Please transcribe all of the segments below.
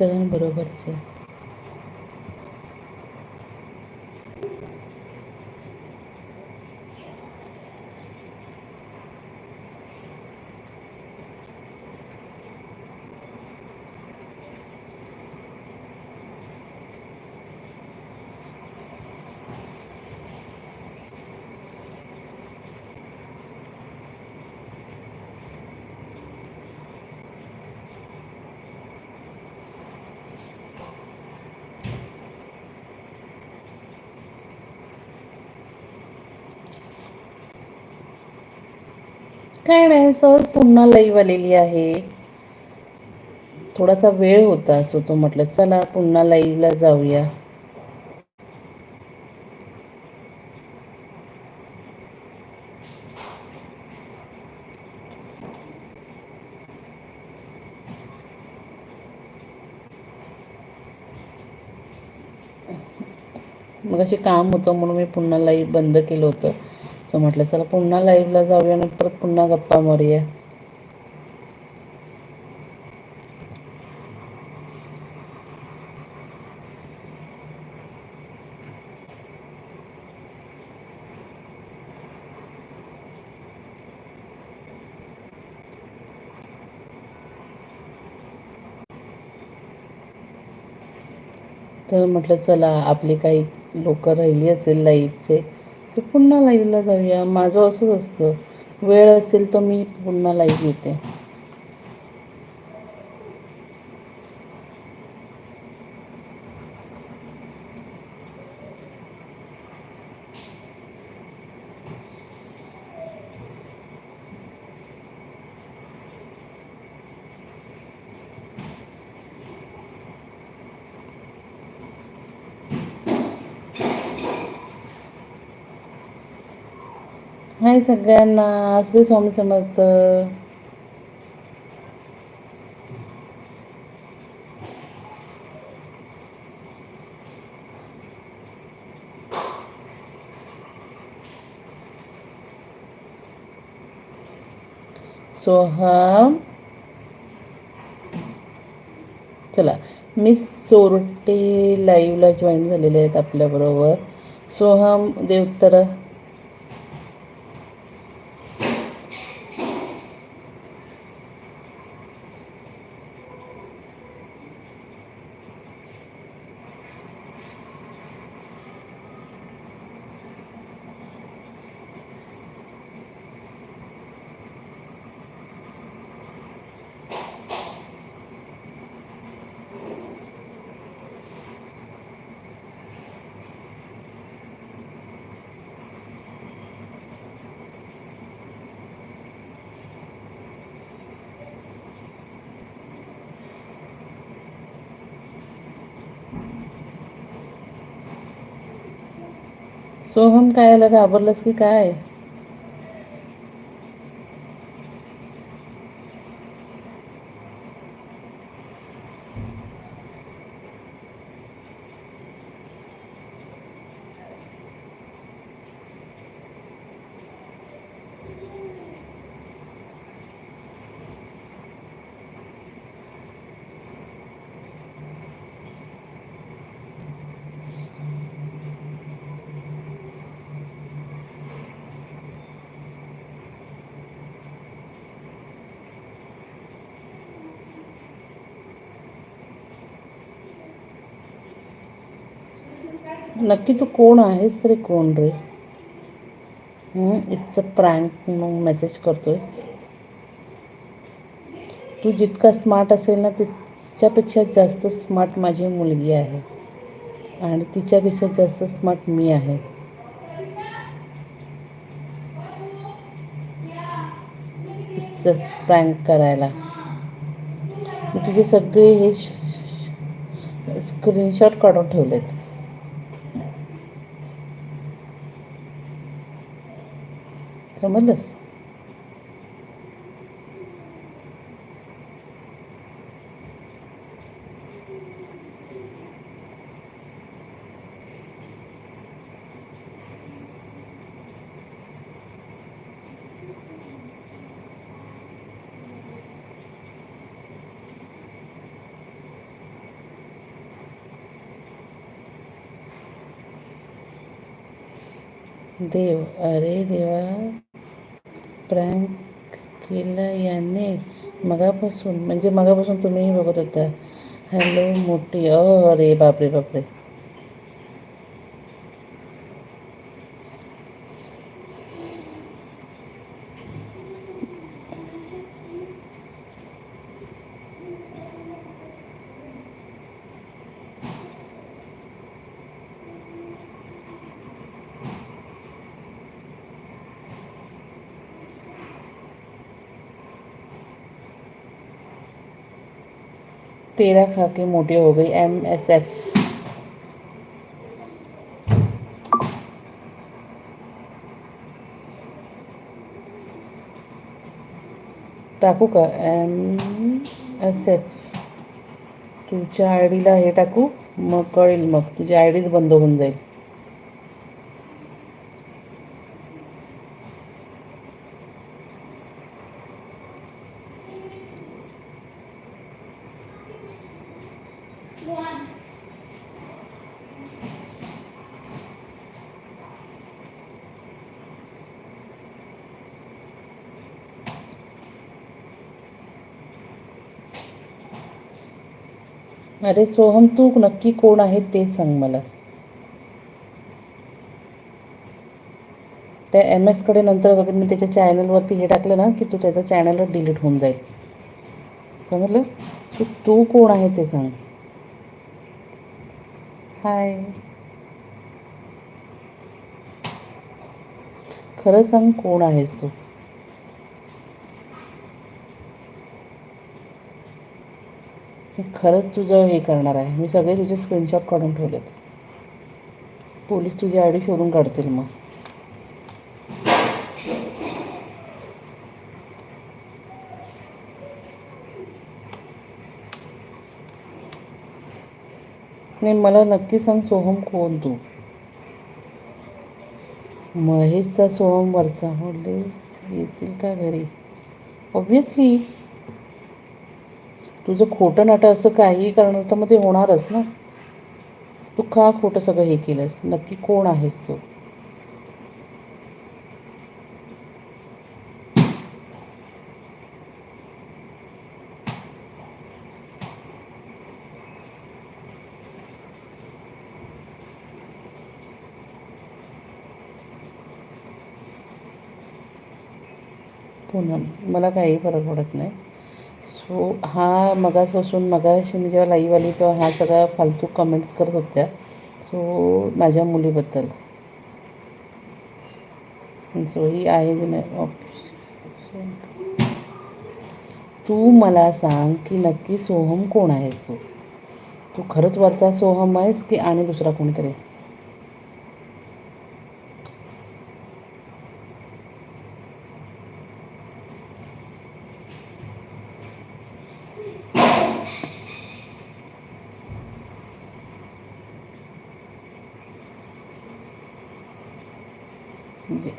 महाराष्ट्रीयन काय नाही सहज पुन्हा लाईव्ह आलेली आहे. थोडासा वेळ होता सो तो म्हटलं चला पुन्हा लाईव्हला जाऊया. मग असे काम होतं म्हणून मी पुन्हा लाईव्ह बंद केलं होतं. सो म्हटलं चला पुन्हा लाईव्हला जाऊया आणि परत पुन्हा गप्पा मारूया. तर म्हटलं चला आपली काही लोक राहिली असेल लाईव्हचे तर पुन्हा लाईव्हला जाऊया. माझं असंच असतं. वेळ असेल तर मी पुन्हा लाईव्ह येते हाय सगळ्यांना श्री स्वामी समर्थ. सोहम. चला मिस सोरटे लाईव्हला जॉईन झालेले आहेत आपल्याबरोबर. सोहम दे सोहम काय आला की काय? नक्की तू कोण आहेस तरी कोण रे? इट्स अ प्रँक म्हणून मेसेज करतोयस. तू जितका स्मार्ट असेल ना तिच्यापेक्षा जास्त स्मार्ट माझी मुलगी आहे. आणि तिच्यापेक्षा जास्त स्मार्ट मी आहे. प्रँक करायला. तुझे सगळे हे स्क्रीनशॉट काढून ठेवलेत. समजलंस? देव अरे देवा. प्रँक केला याने मगापासून. म्हणजे मगापासून तुम्हीही बघत होता. हॅलो मोठी. अरे बापरे बापरे. तेरा खा के मोटी हो गई एम एस एफ टाकू का? एम एस एफ तुझ्या आय डीला हे टाकू मग कळेल मग तुझी आय डीच बंद होऊन जाईल. अरे सोहम तू नक्की कोण आहे ते सांग मला. त्या एम एसकडे नंतर वगैरे मी त्याच्या चॅनलवरती हे टाकलं ना की तू त्याचा चॅनलवर डिलीट होऊन जाईल. समजलं? की तू कोण आहे ते सांग. हाय खरं सांग कोण आहेस तू? मी खरंच तुझं हे करणार आहे मी सगळे तुझे स्क्रीनशॉट काढून ठेवलेत. पोलीस तुझी आय डी शोधून काढतील मग. नाही मला नक्की सांग सोहम कोण तू? महेशचा सोहम वरचा. पोलीस येतील का घरी? ऑब्विसली तुझं खोटं नाटं असं काही कारण होतं मग ते होणारच ना? तू का खोटं सगळं हे केलंस नक्की कोण आहेस तू? पूनम मला काही फरक पडत नाही. हो, सो हा मगासपासून मगाशी मी जेव्हा लाईव्ह आली तेव्हा ह्या सगळ्या फालतू कमेंट्स करत होत्या. सो माझ्या मुलीबद्दल. सो ही आहे जी नाही ऑप्शन तू मला सांग की नक्की सोहम कोण आहेस तू तू खरंच वरचा सोहम आहेस की आणि दुसरा कोणीतरी म्हणजे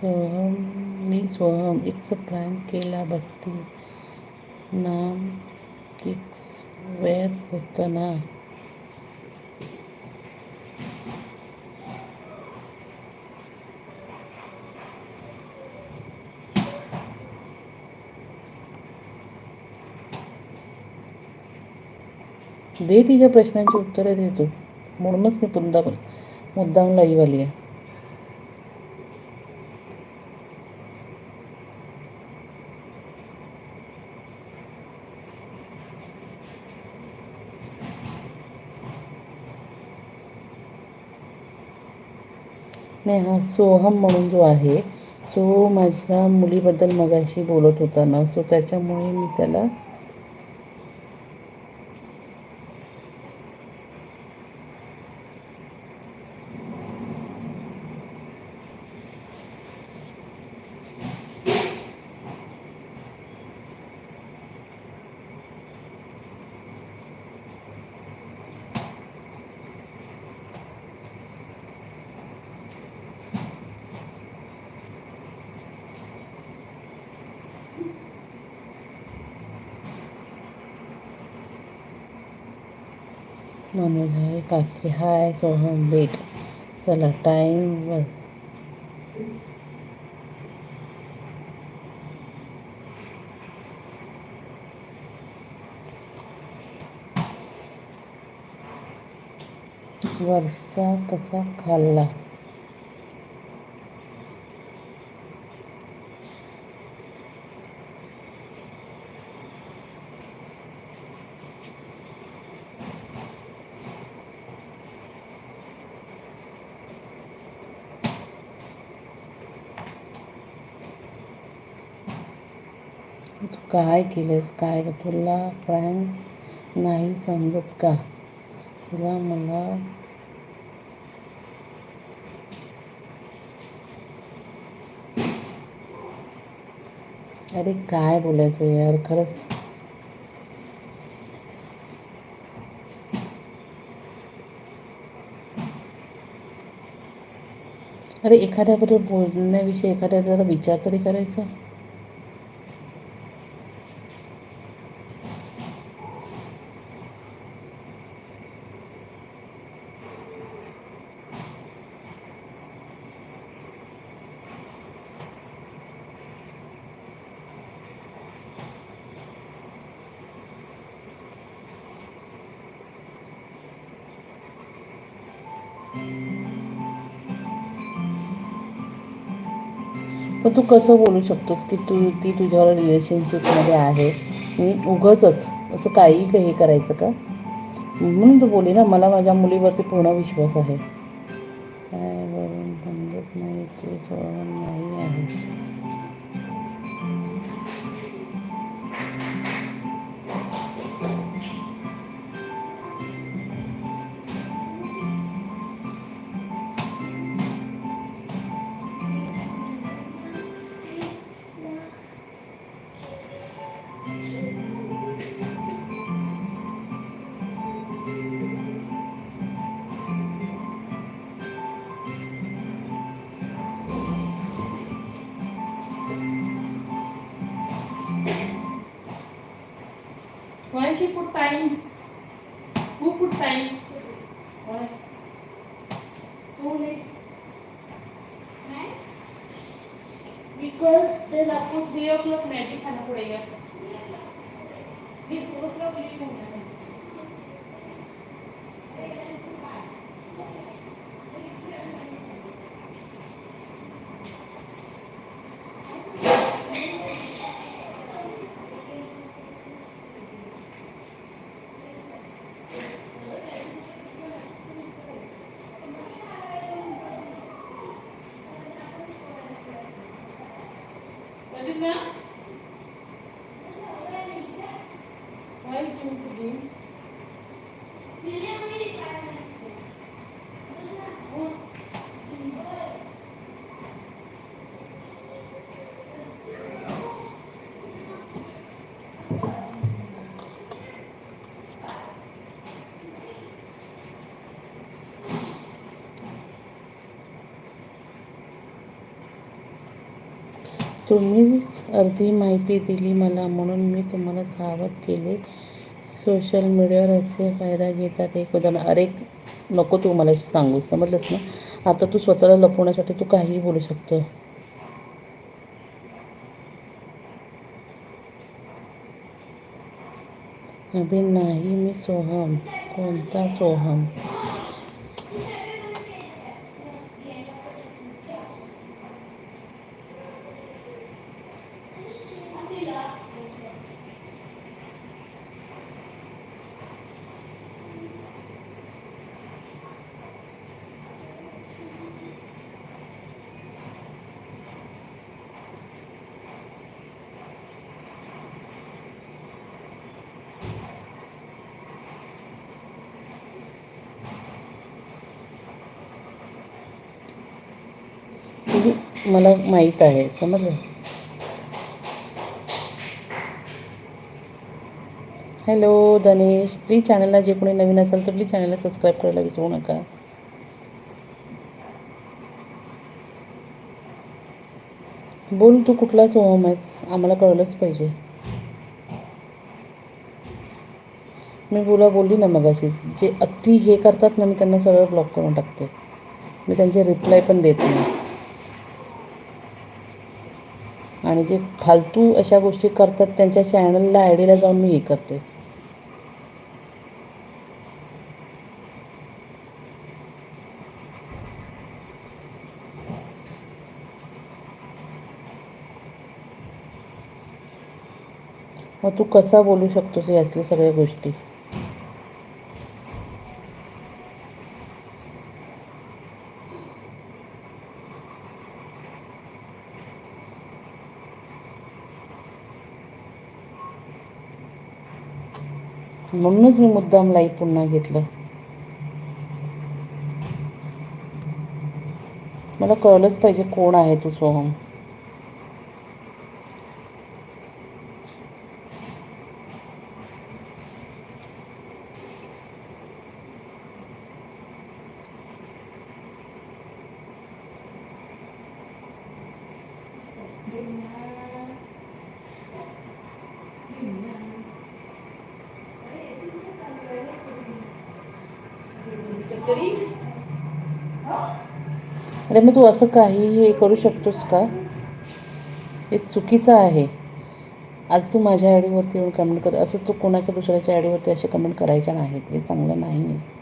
सोहम मी सोहम इट्स अ प्रँक केला भक्ती. नाम किक्स वेअर होतं ना? दे तिच्या प्रश्नांची उत्तरं देतो म्हणूनच मी पुन्हा मुद्दाम लाईव्ह आली आहे. नाही हा सोहम म्हणून जो आहे सो माझ्या मुलीबद्दल मगाशी बोलत होता ना सो त्याच्यामुळे मी त्याला मनोज हाय काकी हाय सोहम वेट चला टाईम वरचा कसा खाल्ला तू काय केलंस काय तुला फ्रँक नाही समजत का? तुला मला अरे काय बोलायचं यार? खरंच. अरे एखाद्याबरोबर बोलण्याविषयी एखाद्या जरा विचार तरी करायचा. तर तू कसं बोलू शकतोस की तू ती तुझ्यावर रिलेशनशिपमध्ये आहे? हं, उगाचच. असं काही हे करायचं का? म्हणून तू बोली ना मला माझ्या मुलीवरती पूर्ण विश्वास आहे. Because then आपको थ्री ओ क्लॉक मैगी खाना पड़ेगा ये फोर ओ क्लॉक लेट होना तुम्हीच अर्धी माहिती दिली मला म्हणून मी तुम्हाला सावध केले. सोशल मीडियावर असे फायदा घेतात एक उदाहरण अरे नको तू मला सांगू समजलंस ना? आता तू स्वतःला लपवण्यासाठी तू काहीही बोलू शकतो. अभि नाही मी सोहम. कोणता सोहम? मला माहीत आहे समजलं? हॅलो धनेश प्लीज चॅनलला जे कोणी नवीन असेल तर प्लीज चॅनलला सबस्क्राईब करायला विसरू नका. बोल तू कुठला सोहम आहेस? आम्हाला कळलंच पाहिजे. मी तुला बोलली ना मगाशी. जे अति हे करतात ना मी त्यांना सगळं ब्लॉक करून टाकते. मी त्यांचे रिप्लाय पण देत नाही. आणि जे फालतू अशा गोष्टी करतात त्यांच्या चॅनलला आय डीला जाऊन मी हे करते. मग तू कसा बोलू शकतोस यातल्या असल्या सगळ्या गोष्टी? म्हणूनच मी मुद्दाम लाईव्ह पुन्हा घेतलं. मला कळलंच पाहिजे कोण आहे तू सोहम. अरे मग तू असं काही हे करू शकतोस का? हे चुकीचं आहे. आज तू माझ्या आयडीवरती येऊन कमेंट कर. असं तू कोणाच्या दुसऱ्याच्या आयडीवरती असे कमेंट करायच्या नाहीत. हे चांगलं नाही आहे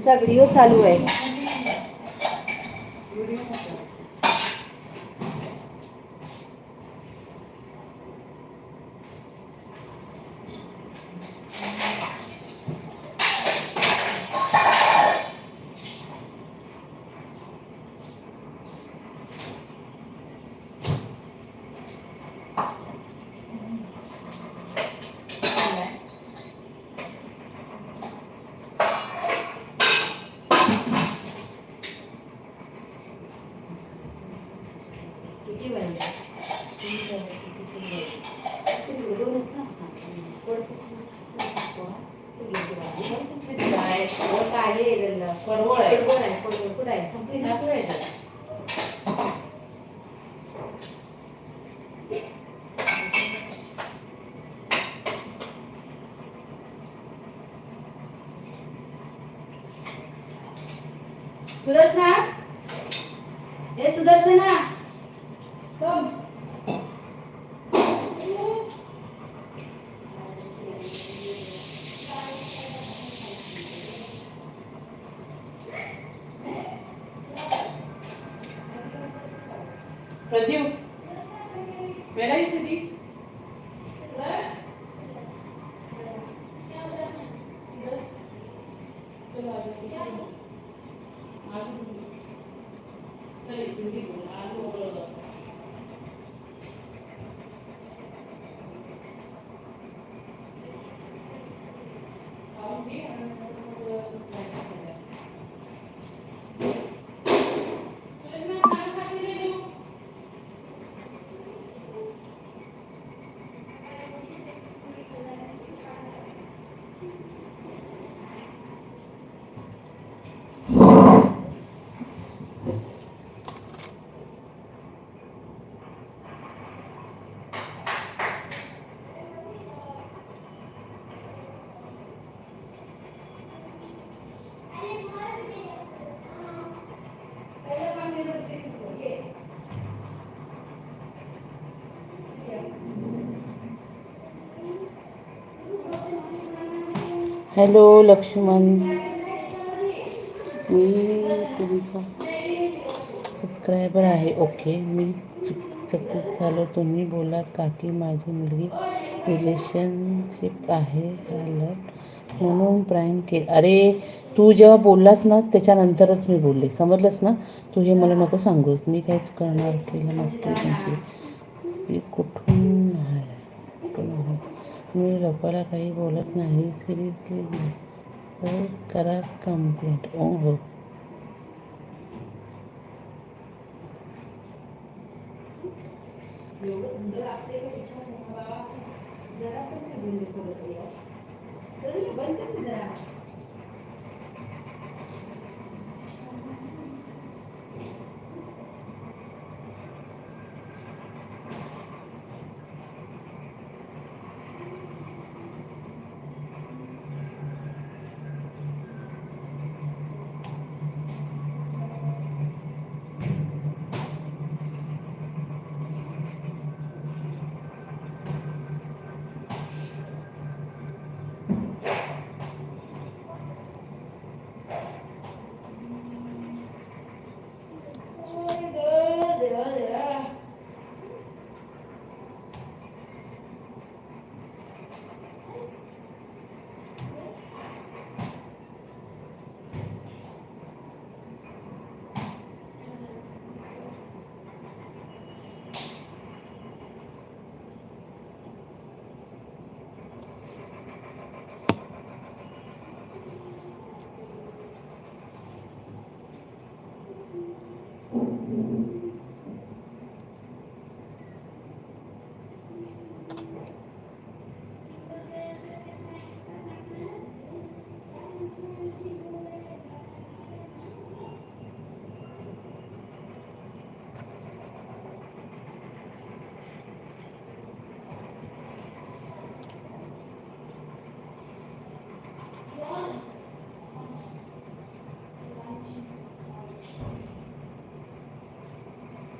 तुमचा व्हिडिओ चालू आहे किती वेळ पडवळ आहे कुठं आहे संपली ना दाखव याच्यात. सुदर्शना ए सुदर्शना सुरेश ना हॅलो लक्ष्मण. मी तुमचा सबस्क्रायबर आहे. ओके मी चकित झालो. तुम्ही बोला काकी माझी मुलगी रिलेशनशिप आहे. अलर्ट म्हणून प्राईम के अरे तू जेव्हा बोललास ना त्याच्यानंतरच मी बोलले. समजलंस ना? तू हे मला नको सांगूस. मी काहीच करणार केलं नसते तुमची. कुठून मी लोकांना काही बोलत नाही सिरियसली तर करा कंप्लेंट ओ हो जरा पण नाही बोलले थोडं तरी. तरी बंद कर ना जरा.